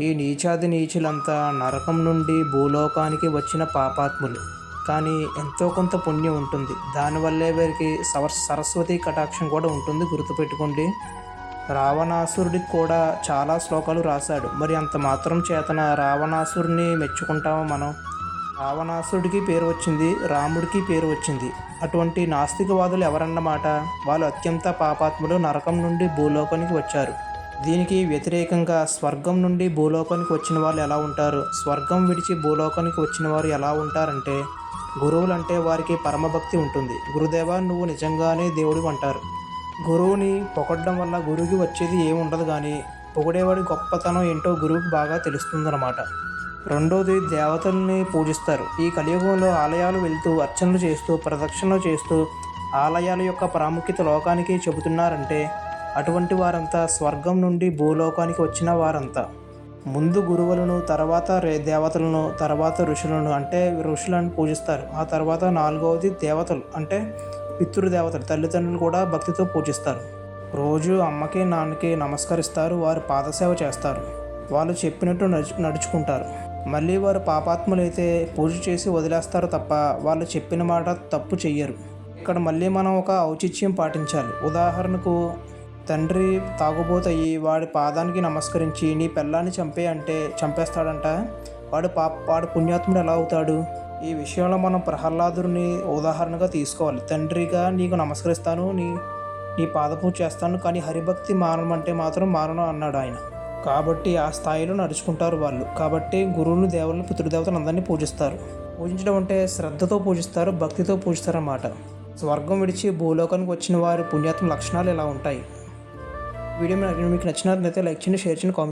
ఈ నీచాది నీచులంతా నరకం నుండి భూలోకానికి వచ్చిన పాపాత్ములు. కానీ ఎంతో కొంత పుణ్యం ఉంటుంది. దానివల్లే వీరికి సవర్ సరస్వతి కటాక్షం కూడా ఉంటుంది. గుర్తుపెట్టుకోండి. రావణాసురుడికి కూడా చాలా శ్లోకాలు రాశాడు. మరి అంత మాత్రం చేతన రావణాసురుని మెచ్చుకుంటామా మనం? రావణాసురుడికి పేరు వచ్చింది రాముడికి పేరు వచ్చింది. అటువంటి నాస్తికవాదులు ఎవరన్నమాట? వాళ్ళు అత్యంత పాపాత్ములు నరకం నుండి భూలోకానికి వచ్చారు. దీనికి వ్యతిరేకంగా స్వర్గం నుండి భూలోకానికి వచ్చిన వాళ్ళు ఎలా ఉంటారు? స్వర్గం విడిచి భూలోకానికి వచ్చిన వారు ఎలా ఉంటారంటే గురువులంటే వారికి పరమభక్తి ఉంటుంది. గురుదేవ నువ్వు నిజంగానే దేవుడు అంటారు. గురువుని పొగడ్డం వల్ల గురువుకి వచ్చేది ఏముండదు కానీ పొగిడేవాడి గొప్పతనం ఏంటో గురువుకి బాగా తెలుస్తుందన్నమాట. రెండోది దేవతల్ని పూజిస్తారు. ఈ కలియుగంలో ఆలయాలు వెళ్తూ అర్చనలు చేస్తూ ప్రదక్షిణలు చేస్తూ ఆలయాల యొక్క ప్రాముఖ్యత లోకానికి చెబుతున్నారంటే అటువంటి వారంతా స్వర్గం నుండి భూలోకానికి వచ్చిన వారంతా. ముందు గురువులను తర్వాత రే దేవతలను తర్వాత ఋషులను అంటే ఋషులను పూజిస్తారు. ఆ తర్వాత నాలుగవది దేవతలు అంటే పితృదేవతలు తల్లిదండ్రులు కూడా భక్తితో పూజిస్తారు. రోజు అమ్మకి నాన్నకి నమస్కరిస్తారు వారు పాదసేవ చేస్తారు. వాళ్ళు చెప్పినట్టు నడుచు నడుచుకుంటారు. మళ్ళీ వారు పాపాత్ములైతే పూజ చేసి వదిలేస్తారు తప్ప వాళ్ళు చెప్పిన మాట తప్పు చెయ్యరు. ఇక్కడ మళ్ళీ మనం ఒక ఔచిత్యం పాటించాలి. ఉదాహరణకు తండ్రి తాగుబోతయ్యి వాడి పాదానికి నమస్కరించి నీ పిల్లాన్ని చంపే అంటే చంపేస్తాడంట. వాడు పాప వాడు పుణ్యాత్ముడు ఎలా అవుతాడు? ఈ విషయంలో మనం ప్రహ్లాదుని ఉదాహరణగా తీసుకోవాలి. తండ్రిగా నీకు నమస్కరిస్తాను నీ నీ పాదపూజ చేస్తాను కానీ హరిభక్తి మానమంటే మాత్రం మానను అన్నాడు ఆయన. కాబట్టి ఆ స్థాయిలో నడుచుకుంటారు వాళ్ళు. కాబట్టి గురువులు దేవుళ్ళు పితృదేవతలు అందరినీ పూజిస్తారు. పూజించడం అంటే శ్రద్ధతో పూజిస్తారు భక్తితో పూజిస్తారు అన్నమాట స్వర్గం విడిచి భూలోకానికి వచ్చిన వారి పుణ్యాత్మ లక్షణాలు ఇలా ఉంటాయి? వీడియో మీకు నచ్చినట్లయితే లైక్ చేయండి షేర్ చేయండి కామెంట్